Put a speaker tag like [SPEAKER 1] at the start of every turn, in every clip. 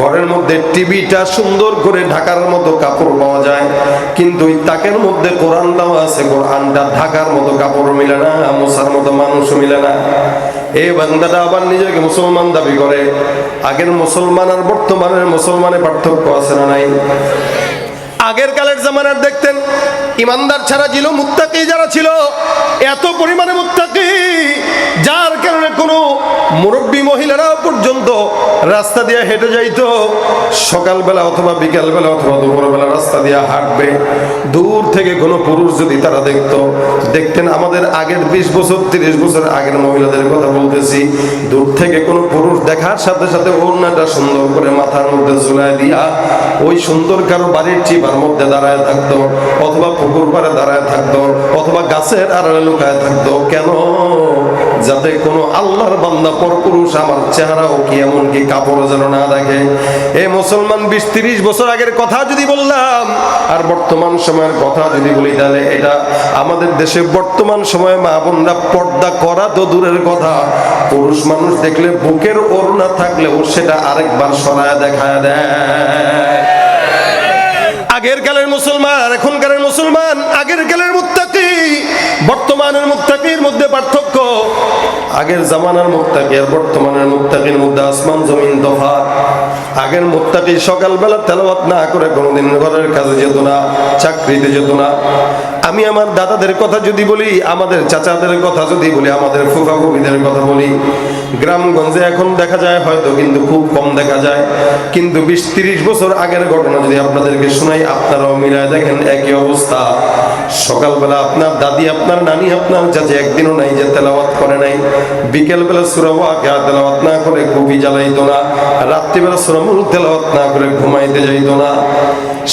[SPEAKER 1] ঘরের মধ্যে টিভিটা সুন্দর করে ঢাকার মতো কাপড় পাওয়া যায়, কিন্তু ওই তাকের মধ্যে কোরআন দেওয়া আছে, কোরআনটা ঢাকার মতো কাপড় মিলে না মোসার মতো মানুষও মিলে না। এই বান্দাটা আবার নিজেকে মুসলমান দাবি করে। আগের মুসলমান আর বর্তমানের মুসলমানে পার্থক্য আছে না নাই? আগের কালের জামানার দেখতেন, ইমানদার ছাড়া ছিল মুত্তাকি, যারা ছিল এত পরিমাণে মুত্তাকি, যার কারণে কোনো মুরব্বী রাস্তা দিয়ে হেঁটে যাইতো। সকালবেলা অথবা বিকালবেলা অথবা দুপুরবেলা রাস্তা দিয়ে হাঁটবে। দূর থেকে কোনো পুরুষ যদি তারা দেখতো, দেখতেন আমাদের আগের বিশ বছর, তিরিশ বছর আগের মহিলাদের কথা বলতেছি। দূর থেকে কোনো পুরুষ দেখার সাথে সাথে ওড়নাটা সুন্দর করে মাথার মধ্যে ঝুলাই দিয়া ওই সুন্দর কারও বাড়ির চিপার মধ্যে দাঁড়ায় থাকতো, অথবা পুকুর পাড়ে দাঁড়ায় থাকতো, অথবা গাছের আড়ালে লুকায় থাকতো। কেন? যাতে কোনো আল্লাহর বান্দা পর পুরুষ আমার চেহারাও কি এমন কি কাপড় যেন না দেখে। এ মুসলমান, বিশ তিরিশ বছর আগের কথা যদি বললাম, আর বর্তমান সময়ের কথা যদি বলি, তাহলে এটা আমাদের দেশে বর্তমান সময়ে মা বোনরা পর্দা করা তো দূরের কথা। পুরুষ মানুষ দেখলে বুকের ওড়না থাকলেও সেটা আরেকবার সরায় দেখা দেয়। আগের কালের মুসলমান, এখনকার মুসলমান, আগের কালের আগের জামানার মুক্তাকি আর বর্তমানের মুক্তাকির মধ্যে আসমান জমিন তফাৎ। আগের মুক্তাকি সকালবেলা তেলাওয়াত না করে কোনোদিন ঘরের কাজে যেত না, চাকরিতে যেত না। আমি আমার দাদাদের কথা যদি বলি, আমাদের চাচাদের কথা যদি বলি, আমাদের ফুফা কবিদের কথা বলি, গ্রামগঞ্জে এখন দেখা যায় হয়তো কিন্তু খুব কম দেখা যায়। কিন্তু বিশ তিরিশ বছর আগের ঘটনা যদি আপনাদেরকে শোনাই, আপনারাও মিলায় দেখেন একই অবস্থা। সকালবেলা আপনার দাদি, আপনার নানি, আপনার চাচি একদিনও নাই যে তেলাওয়াত করে নাই। বিকেলবেলা সুরাওয়াকে তেলাওয়াত না করে কবি জ্বালাইতো না। রাত্রিবেলা সুরামুল তেলাওয়াত না করে ঘুমাইতে যাইতো না।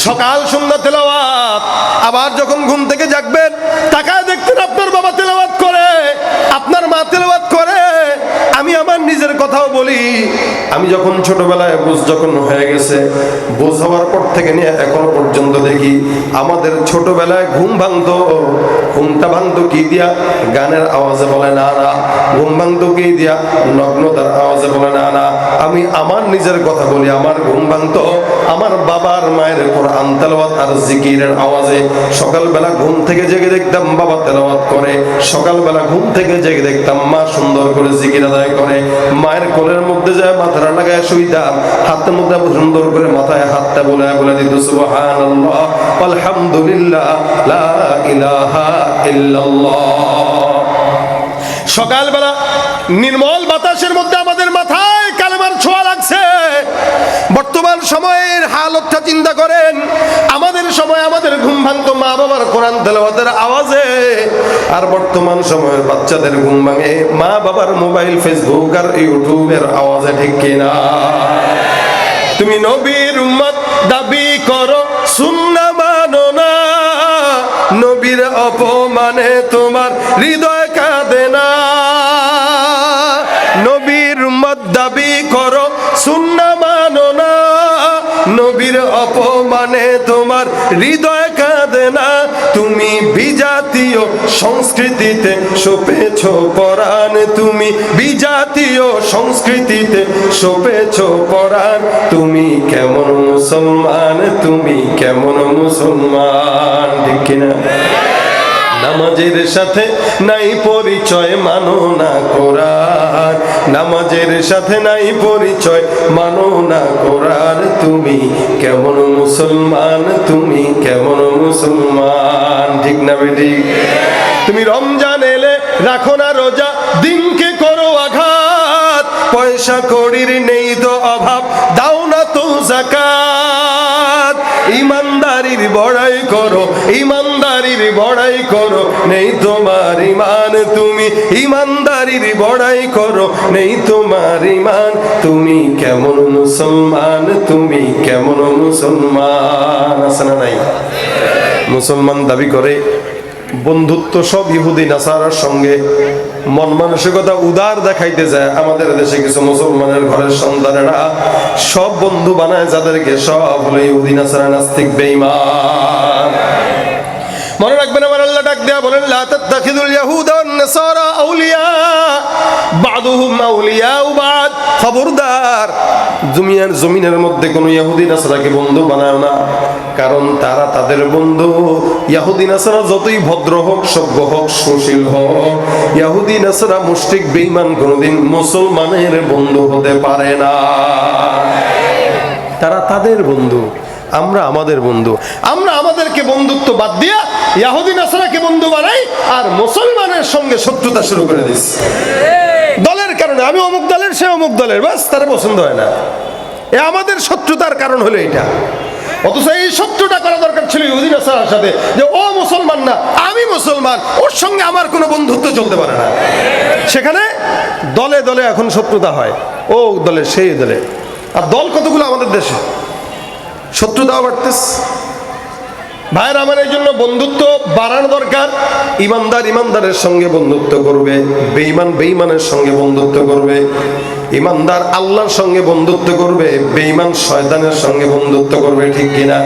[SPEAKER 1] সকাল সন্ধ্যা তেলাওয়াত আবার যখন ঘুম থেকে জাগবেন, তাকায় দেখতেন আপনার বাবা তেলাবাদ করে, আপনার মা তেলাবাদ করে। আমি আমার নিজের কথাও বলি আমি যখন ছোটবেলায় বুঝ যখন হয়ে গেছে বুঝ হওয়ার পর থেকে নিয়ে এখনও পর্যন্ত দেখি, আমাদের ছোটবেলায় ঘুম ভাঙতো ঘুমটা ভাঙতো কি দিয়া? গানের আওয়াজে বলে, না না, ঘুম ভাঙতো কি দিয়া? নগ্নতার আওয়াজে বলে, না না, আমি আমার নিজের কথা বলি, আমার ঘুম ভাঙতো, আমার বাবার মায়ের কোরআন তেলাওয়াত আর জিকিরের আওয়াজে। সকালবেলা ঘুম থেকে জেগে দেখতাম বাবা তেলাওয়াত করে, সকালবেলা ঘুম থেকে জেগে দেখতাম মা সুন্দর করে জিকির আদায় করে, মায়ের কোলের মধ্যে যায় হাতের মধ্যে সুন্দর করে মাথায় হাতটা বলে বলে দিত, সুবহানাল্লাহ, আলহামদুলিল্লাহ, লা ইলাহা ইল্লাল্লাহ। সকালবেলা নির্মল বাতাসের মধ্যে আমাদের মাথায় কালেমার ছোঁয়া লাগছে। বর্তমান সময়ের হালতটা চিন্তা করেন, আমাদের সময় আমাদের ঘুম ভাঙতো মা বাবার কোরআন তেলাওয়াতের আওয়াজে, আর বর্তমান সময়ের বাচ্চাদের ঘুম ভাঙে মা বাবার মোবাইল, ফেসবুক আর ইউটিউবের আওয়াজে, ঠিক কিনা তুমি নবীর উম্মত, দাবি করো, সুন্না মানো না। নবীর অপমানে তোমার হৃদয় কাঁদে না। নবীর উম্মত, দাবি করো, সুন্না মানো না। নবীর অপমানে তোমার হৃদয় না, তুমি বিজাতীয় সংস্কৃতিতে সপেছ পরাণ, তুমি বিজাতীয় সংস্কৃতিতে সপেছ পরাণ, তুমি কেমন মুসলমান, তুমি কেমন মুসলমান, ঠিক কিনা? নামাজের সাথে নাই পরিচয়, মানো না কোরআন। নামাজের সাথে নাই পরিচয়। মানো না কোরআন তুমি। কেমন মুসলমান তুমি, কেমন মুসলমান। ঠিক না বেটি? তুমি রমজান এলে রাখো না রোজা, দিনকে করো আঘাত। পয়সা কড়ির নেই তো অভাব, দাও না তো জাকাত। ইমানদারির বড়াই করো, ইমানদারির বড়াই করো। নেই তোমার ইমান, তুমি ইমানদারির বড়াই করো। নেই তোমার ইমান, তুমি কেমন মুসলমান, তুমি কেমন মুসলমান। আছে না নাই? মুসলমান দাবি করে বন্ধুত্ব সব ইহুদি নাসারার সঙ্গে। মন মানসিকতা উদার দেখাইতে যায় আমাদের দেশে কিছু মুসলমানের ঘরের সন্তানেরা। সব বন্ধু বানায় যাদেরকে সব হলো ইহুদি নাসারা নাস্তিক বেঈমান। মনে রাখবেন আমার আল্লাহ ডাক দেয়া বলেন, লা তাত্তাখিদুল ইয়াহুদা ওয়ান নাসারা আউলিয়া। বাদুহুম আউলিয়া খবরদার। জমিয়ার জমিনের মধ্যে কোনো ইহুদি নাসরাকে বন্ধু বানায় না, কারণ তারা তাদের বন্ধু। ইয়াহুদি নাসারা যতই ভদ্র হোক, সভ্য হোক, সুশীল হোক, ইয়াহুদি নাসরা মুশরিক, বেঈমান কোনোদিন মুসলমানের বন্ধু হতে পারে না। তারা তাদের বন্ধু, আমরা আমাদের বন্ধু। আমরা আমাদেরকে বন্ধুত্ব বাদ দিয়া ইয়াহুদি নাসরাকে বন্ধু বানাই আর মুসলমানের সঙ্গে শত্রুতা শুরু করে দিচ্ছি কারণে আমি অমুক দলের, সে অমুক দলের। বাস, তারা পছন্দ হয় না। এ আমাদের শত্রুতার কারণ হলো এটা। অথচ এই শত্রুটা করা দরকার ছিল ইহুদিন আসার সাথে, যে ও মুসলমান না, আমি মুসলমান, ওর সঙ্গে আমার কোনো বন্ধুত্ব চলতে পারে না। সেখানে দলে দলে এখন শত্রুতা হয়। ও দলে সেই দলে আর দল কতগুলো আমাদের দেশে? শত্রুতাও বাড়তেছে। ভাইয়ের আমার এই জন্য বন্ধুত্ব বাড়ানো দরকার। ইমানদার ইমানদারের সঙ্গে বন্ধুত্ব করবে, বেঈমান বেঈমানের সঙ্গে বন্ধুত্ব করবে, ইমানদার আল্লাহর সঙ্গে বন্ধুত্ব করবে, বেঈমান শয়তানের সঙ্গে বন্ধুত্ব করবে, ঠিক কিনা?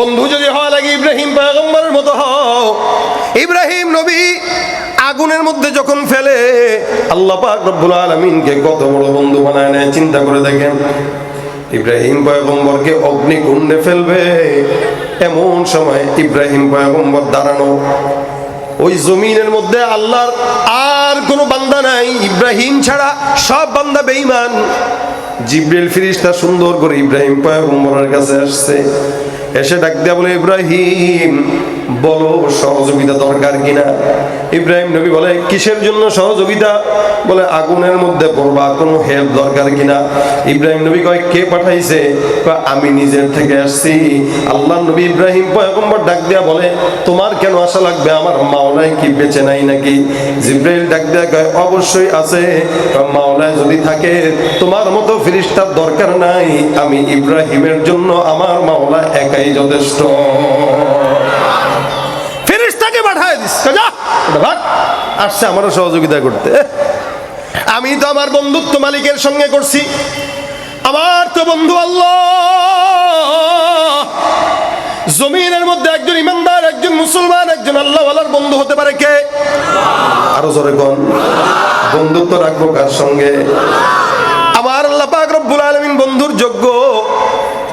[SPEAKER 1] বন্ধু যদি হওয়া লাগে ইব্রাহিম পয়গম্বরের মতো হও। ইব্রাহিম নবী আগুনের মধ্যে যখন ফেলে, আল্লাহ পাক রব্বুল আলামিনকে কত বড় বন্ধু বানায় নেয়, চিন্তা করে দেখেন। ইব্রাহিম পয়গম্বরকে অগ্নিকুণ্ডে ফেলবে। এমন সময় ইব্রাহিম পয়গম্বর দাঁড়ানো। ওই জমিনের মধ্যে আল্লাহর আর কোনো বান্দা নাই। ইব্রাহিম ছাড়া সব বান্দা বেঈমান। জিব্রিল ফিরিস্তা সুন্দর করে ইব্রাহিম পয়গম্বরের কাছে আসছে। এসে ডাক দেয়া বলে, ইব্রাহিম বলো, সহযোগিতা দরকার কিনা? ইব্রাহিম নবী বলে, কিসের জন্য সহযোগিতা? বলে, আগুনের মধ্যে পড়বা, কোনো হেল্প দরকার কিনা? ইব্রাহিম নবী কয়, কে পাঠাইছে? আমি নিজের থেকে আসছি। আল্লাহ নবী ইব্রাহিম পয়গম্বর ডাক দেয়া বলে, তোমার কেন আশা লাগবে? আমার মাওলায় কি বেঁচে নাই নাকি? জিব্রাইল ডাক দেয়া কয়, অবশ্যই আছে। মাওলায় যদি থাকে, তোমার মতো ফিরিস্তার দরকার নাই। আমি ইব্রাহিমের জন্য আমার মাওলা একাই যথেষ্ট। ফেরেশতাকে পাঠায় দিস। যা। ভাগ। আসছে আমারও সহযোগিতা করতে। আমি তো আমার বন্ধুত্ব মালিকের সঙ্গে করছি। আমার তো বন্ধু আল্লাহ। জমিনের মধ্যে একজন ইমানদার একজন মুসলমান একজন আল্লাহওয়ালার বন্ধু হতে পারে কে? আরও জোরে কোন। বন্ধুত্ব রাখব কার সঙ্গে?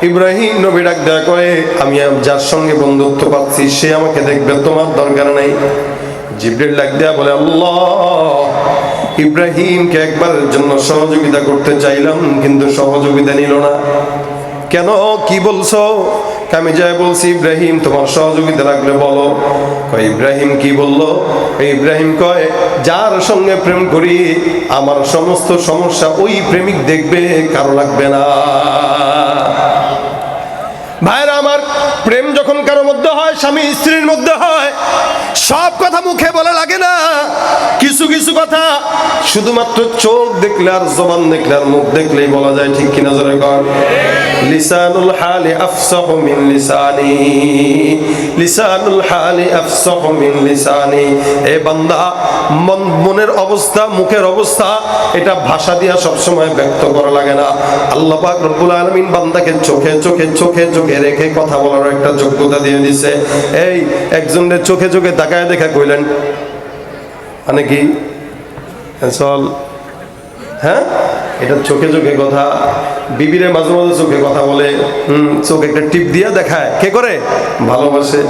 [SPEAKER 1] ইব্রাহিম নবী ডাক দেয়া করে, আমি যার সঙ্গে বন্ধুত্ব পাচ্ছি, সে আমাকে দেখবে, তোমার দরকার নাই। জিব্রিল ডাক দেয়া বলে, আল্লাহ, ইব্রাহিমকে একবারের জন্য সহযোগিতা করতে চাইলাম, কিন্তু সহযোগিতা নিল না। কেন? কি বলছো? আমি যাই বলছি, ইব্রাহিম, তোমার সহযোগিতা লাগলে বলো। কয়, ইব্রাহিম কি বলল? ইব্রাহিম কয়, যার সঙ্গে প্রেম করি, আমার সমস্ত সমস্যা ওই প্রেমিক দেখবে, কারও লাগবে না। ভাইরা আমার প্রেম যখন কারোর মধ্যে হয় স্বামী স্ত্রীর মধ্যে হয় সব কথা মুখে বলা লাগে না। কিছু কিছু কথা শুধুমাত্র চোখ দেখলে আর জবান দেখলে আর মুখ দেখলেই বলা যায়, ঠিক কিনা জোরে কর লিসানুল হালি আফসাহু মিন লিসানি। লিসানুল হালি আফসাহু মিন লিসানি। এ বান্দা, মন, মনের অবস্থা, মুখের অবস্থা, এটা ভাষা দিয়া সবসময় ব্যক্ত করা লাগে না। আল্লাহ পাক রব্বুল আলামিন বান্দাকে চোখে চোখে চোখে চোখে রেখে কথা বলার একটা যোগ্যতা দিয়ে দিছে। এই একজনের চোখে চোখে তাকায় দেখা কইলেন মানে কি? চল হ্যাঁ? এটা চোখে চোখে কথা, বিবিরে মাঝে মাঝে চোখে কথা বলে, হুম, চোখ একটা টিপ দিয়ে দেখায়। কে করে? ভালোবাসে।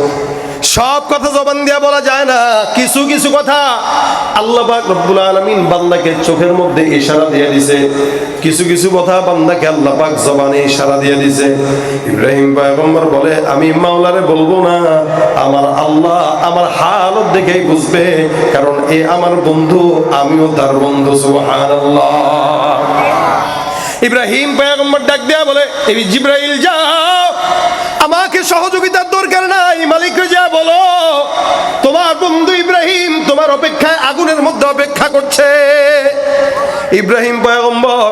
[SPEAKER 1] সব কথা জবান দিয়া বলা যায় না। কিছু কিছু কথা আল্লাহ রব্বুল আলামিন বান্দাকে চোখের মধ্যে ইশারা দিয়ে দিছে। কিছু কিছু কথা বান্দাকে আল্লাহ পাক জবানে ইশারা দিয়ে দিছে। ইব্রাহিম পয়গম্বর বলে, আমি মাওলারে বলব না, আমার আল্লাহ আমার হালত দেখেই বুঝবে, কারণ এ আমার বন্ধু, আমিও তার বন্ধু, সুবহানাল্লাহ। ইব্রাহিম পয়গম্বর ডাক দেয়া বলে এই জিব্রাইল যাও, আমাকে সহযোগিতার দরকার নাই, মালিককে যা অপেক্ষায়, আগুনের মধ্যে অপেক্ষা করছে। ইব্রাহিম পয়গম্বর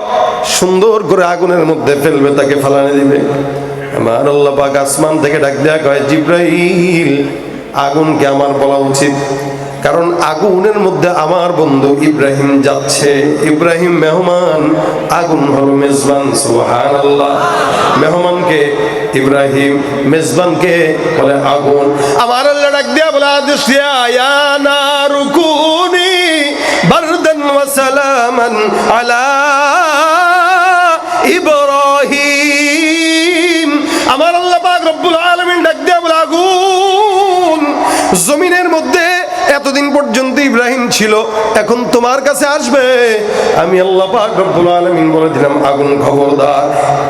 [SPEAKER 1] সুন্দর করে আগুনের মধ্যে ফেলবে, তাকে ফালানে দিবে। আমার আল্লাহ পাক আসমান থেকে ডাক দেয়া কয়, জিব্রাইল, আগুনকে আমার বলা উচিত। কারণ আগুনের মধ্যে আমার বন্ধু ইব্রাহিম যাচ্ছে। ইব্রাহিম মেহমান, আগুন হলো মেজবান, সুবহানাল্লাহ। মেহমানকে ইব্রাহিম মেজবানকে বলে আগুন। আমার আল্লাহ দিয়া বলে আদেশ দিয়া নারুকুনি বারদান আলা ইব্রাহিম। আমার আল্লাহ পাক রব্বুল আলামিন ডাক এতদিন পর্যন্ত ইব্রাহিম ছিল, এখন তোমার কাছে আসবে। আমি আল্লাহ পাক রব্বুল আলামিন বলে দিলাম, আগুন খবরদার।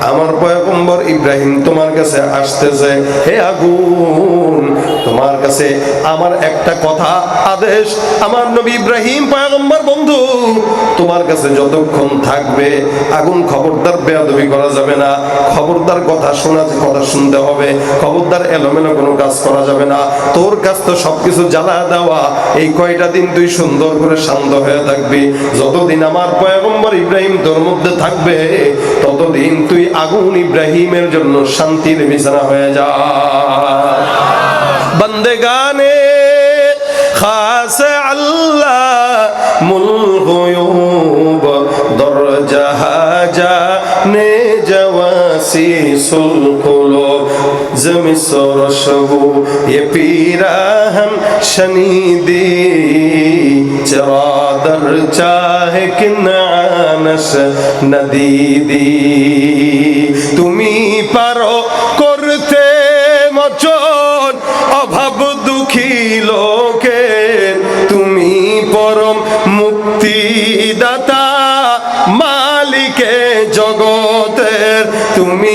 [SPEAKER 1] আমার পয়গম্বর ইব্রাহিম তোমার কাছে আসতেছে, হে আগুন, তোমার কাছে আমার একটা কথা, আদেশ। আমার নবী ইব্রাহিম পয়গম্বর বন্ধু, তোমার কাছে যতক্ষণ থাকবে, আগুন খবরদার বেয়াদবি করা যাবে না। খবরদার কথা শোনা, কথা শুনতে হবে। খবরদার এলোমেলো কোনো কাজ করা যাবে না। তোর কাছ তো সবকিছু জ্বালা দেওয়া। এই কয়টা দিন তুই সুন্দর করে শান্ত হয়ে থাকবি? যতদিন আমার পয়গম্বর ইব্রাহিম তোর মধ্যে থাকবে, ততদিন তুই আগুন ইব্রাহিমের জন্য শান্তির বিছানা হয়ে যা। বন্দেগানে খাস আল্লাহ মুল গুয়ুব দরজাহা নে জওয়াসি সুল জমি সরসবু এ পিরাহম শনি দি চাদর চাহে কি নানস নদী দি তুমি পারো করতে মচন অভাব দুঃখী লোকে তুমি পরম মুক্তি দাতা মালিকে জগতের তুমি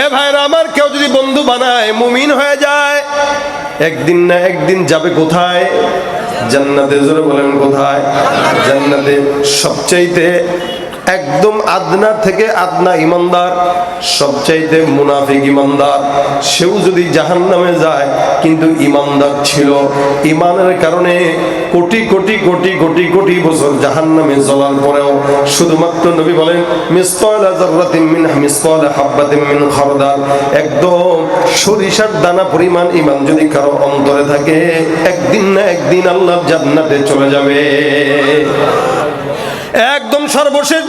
[SPEAKER 1] এ ভাইরা, আমার কেউ যদি বন্ধু বানায়, মুমিন হয়ে যায়, একদিন না একদিন যাবে কোথায়? জান্নাতে জোরে বলেন কোথায়? জান্নাতে সবচাইতে একদম আদনা থেকে আদনা ইমানদার, সবচাইতে মুনাফিক ইমানদার। সেও যদি জাহান নামে যায়, কিন্তু ইমানদার ছিল। ইমানের কারণে কোটি কোটি কোটি কোটি কোটি বছর জাহান নামে জ্বলার পরেও শুধুমাত্র নবী বলেন একদম পরিমাণ ইমান যদি কারও থাকে, একদিন না একদিন চলে যাবে। একদম সর্বশেষ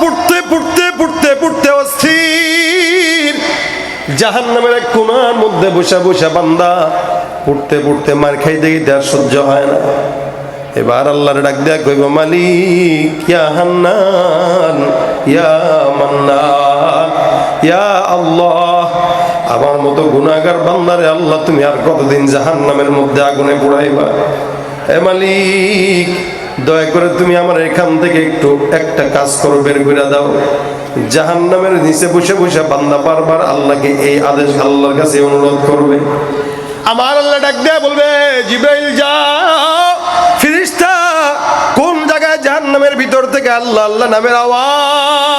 [SPEAKER 1] পড়তে পড়তে পড়তে পড়তে জাহান নামের এক কোনার মধ্যে বসে বসে বান্দা পড়তে পড়তে মার খাইতে গিয়ে আর সহ্য হয় না। এবার আল্লাহর ডাক দেয়া কইব, মালিক, ইয়া হান্নান, ইয়া মান্নান ইয়া আল্লাহ, আমার মতো গুনাহগার বান্দারে আল্লাহ, তুমি আর কতদিন জাহান্নামের মধ্যে আগুনে পোড়াইবা? এ মালিক, দয়া করে তুমি আমার এখান থেকে একটু একটা কাজ করো, বের করে দাও। জাহান নামের নিচে বসে বসে বান্দা বারবার আল্লাহকে এই আদেশ আল্লাহর কাছে অনুরোধ করবে। আমার আল্লাহ ডাক দেয়া বলবে, জিব্রাইল, যাও। ফিরিস্তা, কোন জায়গায় জাহান্নামের ভিতর থেকে আল্লাহ আল্লাহ নামের আওয়াজ?